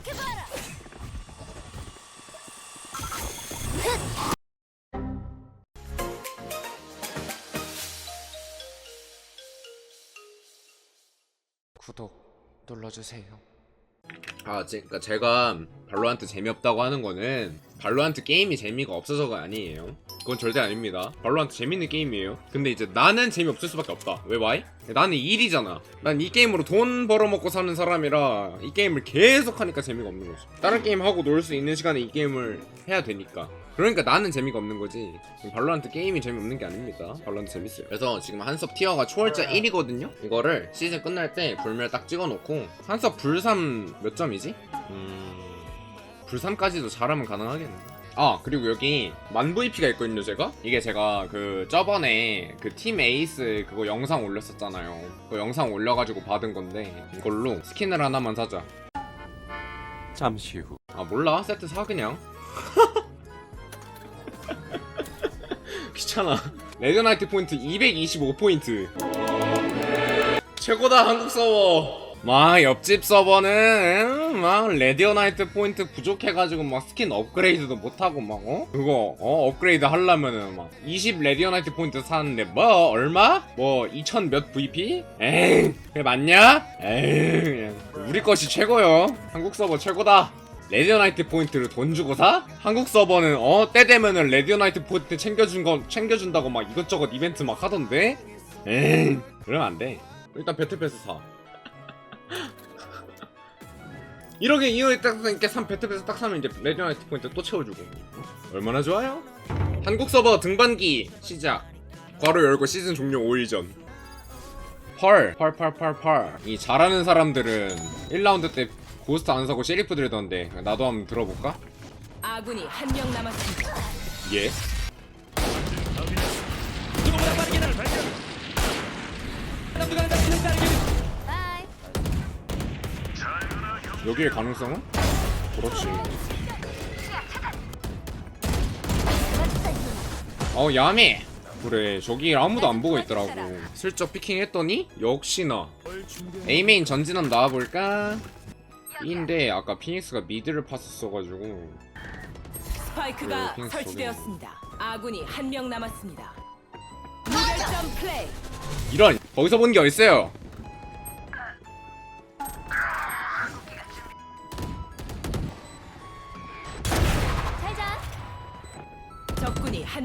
똑똑해봐라. 구독 눌러주세요. 아, 제, 그러니까 제가 발로한테 재미없다고 하는 거는 발로한테 게임이 재미가 없어서가 아니에요. 그건 절대 아닙니다. 발로한테 재밌는 게임이에요. 근데 이제 나는 재미없을 수밖에 없다. 왜 와이? 나는 일이잖아. 난 이 게임으로 돈 벌어먹고 사는 사람이라 이 게임을 계속 하니까 재미가 없는 거지. 다른 게임 하고 놀 수 있는 시간에 이 게임을 해야 되니까. 그러니까 나는 재미가 없는 거지. 발로한테 게임이 재미없는 게 아닙니다. 발로한테 재밌어요. 그래서 지금 한섭 티어가 초월자 1이거든요. 이거를 시즌 끝날 때 불멸 딱 찍어놓고 한섭 불삼 몇 점이지? 음... 불3까지도 잘하면 가능하겠네. 아 그리고 여기 만 VP가 있거든요 제가? 이게 제가 그 저번에 그 팀 에이스 그거 영상 올렸었잖아요. 그 영상 올려가지고 받은 건데 이걸로 스킨을 하나만 사자. 잠시 후. 아 몰라. 세트 사 그냥. 귀찮아. 레드나이트 포인트 225포인트. 최고다 한국 서버 막 옆집 서버는 막 레디오나이트 포인트 부족해가지고 막 스킨 업그레이드도 못하고 막 어? 그거 어 업그레이드 하려면은 막 20 레디오나이트 포인트 사는데 뭐 얼마? 뭐 2000 몇 VP? 에이 그게 맞냐? 에이 우리 것이 최고요 한국 서버 최고다 레디오나이트 포인트를 돈 주고 사? 한국 서버는 어 때 되면은 레디오나이트 포인트 챙겨준 거 챙겨준다고 막 이것저것 이벤트 막 하던데 에이 그러면 안돼 일단 배틀패스 사 이렇게 이렇게 딱 이렇게 산 배틀패스 딱 사면 이제 레디오나이트 포인트 또 채워주고 얼마나 좋아요? 한국 서버 등반기 시작 괄호 열고 시즌 종료 5일 전 펄, 펄, 펄, 펄, 펄. 이 잘하는 사람들은 1라운드 때 고스트 안 사고 셰리프 들던데 나도 한번 들어볼까? 아군이 한 명 남았습니다. 예. 여기의 가능성은? 그렇지. 어 야미. 그래 저기 아무도 안 보고 있더라고. 슬쩍 피킹했더니 역시나 A메인 전진 한번 나와볼까? 인데 아까 피닉스가 미드를 팠었어가지고 스파이크가 네, 핑 설치되었습니다. 아군이 한 명 남았습니다. 무결점 플레이. 이런 거기서 본 게 어딨어요?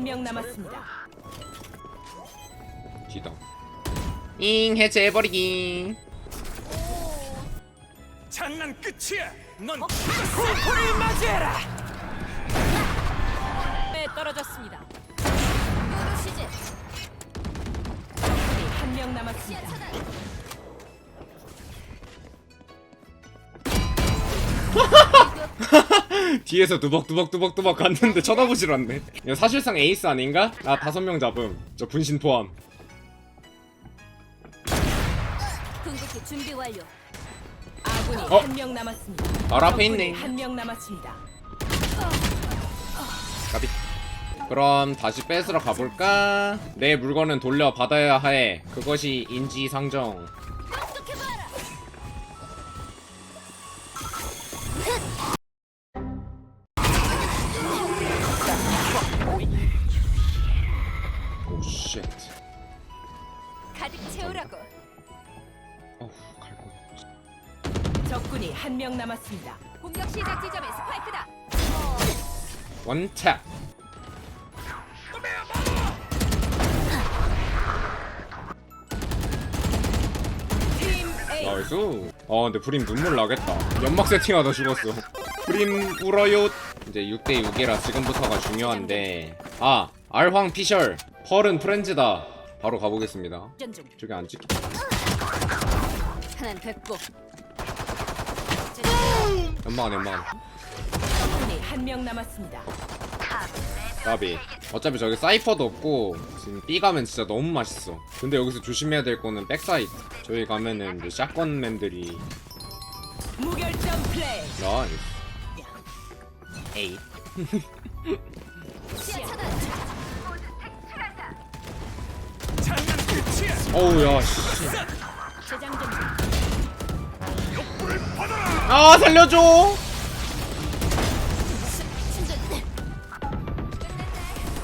한 명 남았습니다. 기다. 잉 해체해버리기. 장난 끝이야. 넌 네, 떨어졌습니다. 요르시즈. 적군이 한명 시야 남았습니다. 차단. 뒤에서 두벅두벅두벅두벅 갔는데 쳐다보질 않네. 이거 사실상 에이스 아닌가? 나 다섯 명 잡음. 저 분신 포함. 궁극기 준비 완료. 아군이 어? 한 명 남았습니다. 바로 앞에 있네. 한명 남았습니다. 가비. 그럼 다시 뺏으러 가볼까? 내 물건은 돌려받아야 해. 그것이 인지상정. 적군이 한 명 남았습니다. 공격 시작 지점에 스파이크다. 원탭. 팀 A. 나이스. 아 근데 브림 눈물 나겠다. 연막 세팅하다 죽었어. 브림 울어요. 이제 6대 6이라 지금부터가 중요한데. 아 알황 피셜. 펄은 프렌즈다. 바로 가보겠습니다. 전 중. 저기 안 찍히. 하나는 됐고. 연막안 연막안. 적군이 한 명 남았습니다. 까비. 어차피 저기 사이퍼도 없고 지금 B 가면 진짜 너무 맛있어. 근데 여기서 조심해야 될 거는 백사이드. 저기 가면은 이제 샷건맨들이 무결점 플레이. 나이스. 끝이야. 어우 야 씨. 아 살려줘.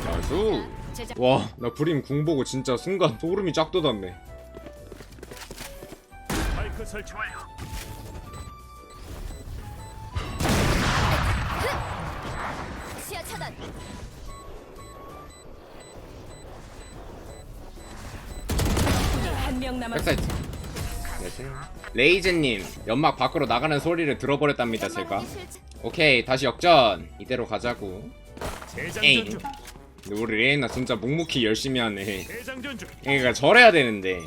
나이스. 와나 브림 궁 보고 진짜 순간 소름이 쫙 돋았네. 백사이트. 나이스 레이즈님 연막 밖으로 나가는 소리를 들어버렸답니다 제가. 오케이 다시 역전. 이대로 가자고. 근데 우리 레이나 진짜 묵묵히 열심히 하네. 그러니까 저래야 되는데.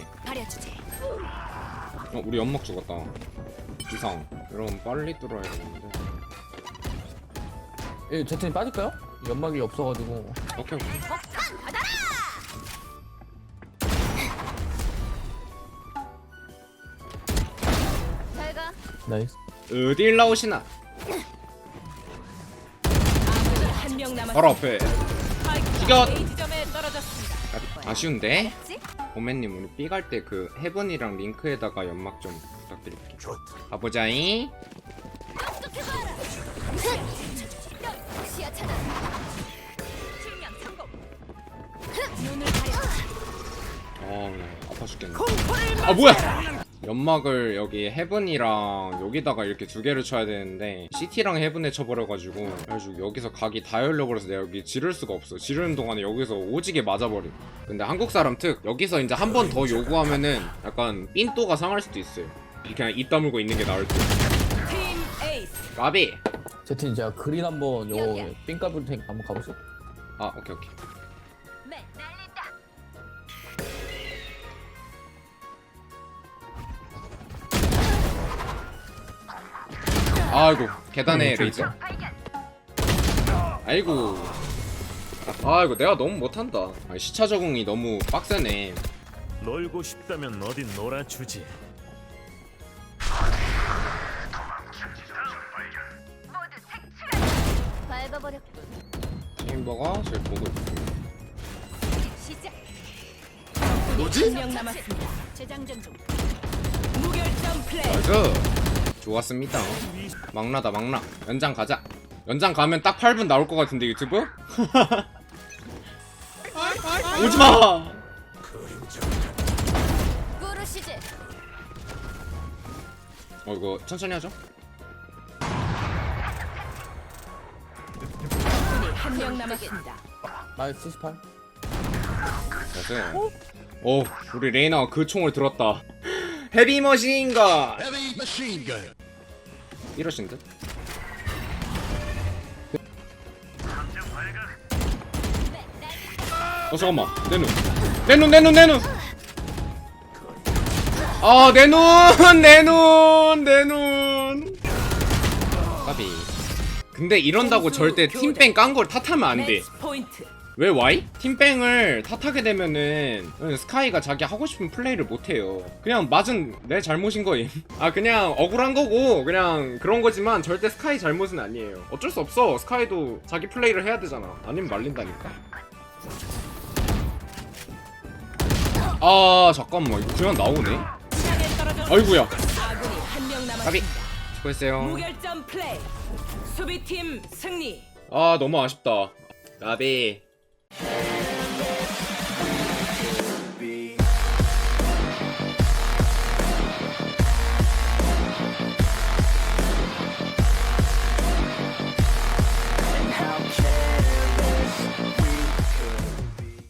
어 우리 연막 죽었다. 이상. 여러분 빨리 뚫어야 되는데. 예, 제트님 빠질까요? 연막이 없어가지고. 오케이 오케이 나이스 어딜 나오시나 한 명. 바로 앞에 죽여! A 지점에 떨어졌습니다. 아쉬운데 지 오맨님 우리 B 갈 때 그 헤븐이랑 링크에다가 연막 좀 부탁드릴게요 가보자잉 똑똑해봐라. 시야 차단. 실명 성공. 눈을 가려. 아 아파 죽겠네 아 뭐야 연막을 여기 헤븐이랑 여기다가 이렇게 두 개를 쳐야 되는데 CT랑 헤븐에 쳐버려가지고 그래가지고 여기서 각이 다 열려버려서 내가 여기 지를 수가 없어. 지르는 동안에 여기서 오지게 맞아버림 근데 한국 사람 특 여기서 이제 한 번 더 요구하면은 약간 삔또가 상할 수도 있어요. 그냥 입 다물고 있는 게 나을 듯. 까비. 제트님 제가 그린 한번 요 여기야. 삥 까볼 테니까 한번 가보시죠. 아 오케이 오케이 아이고 계단에 레이저 아이고 아이고 내가 너무 못한다 아, 시차 적응이 너무 빡세네 놀고 싶다면 어디 놀아주지. 밟아버렸군. 햄버가 제일 보고 있고 시작. 한명 남았습니다. 재장전 중. 무결점 플레이. 나이스 좋았습니다. 막나다 막나. 연장 가자. 연장 가면 딱 8분 나올 것 같은데 유튜브? 오지마. 어 이거 천천히 하죠? 아군이 한명 남았습니다. 나이스 78 나이스 오 우리 레이나가 그 총을 들었다 헤비 머신인가 이러신 듯? 어 잠깐만. 내눈 내눈 내눈 내눈. 아내눈 내눈 내눈. 까비. 근데 이런다고 절대 팀뺑 깐걸 탓하면 안돼 왜 Y? 팀뺑을 탓하게 되면은 스카이가 자기 하고 싶은 플레이를 못해요. 그냥 맞은 내 잘못인 거임. 아 그냥 억울한 거고 그냥 그런 거지만 절대 스카이 잘못은 아니에요. 어쩔 수 없어. 스카이도 자기 플레이를 해야 되잖아. 아니면 말린다니까. 아 잠깐만 이거 그냥 나오네. 아이구야. 남았습니다. 수고했어요. 무결점 플레이. 수비팀 승리. 아 너무 아쉽다. 까비.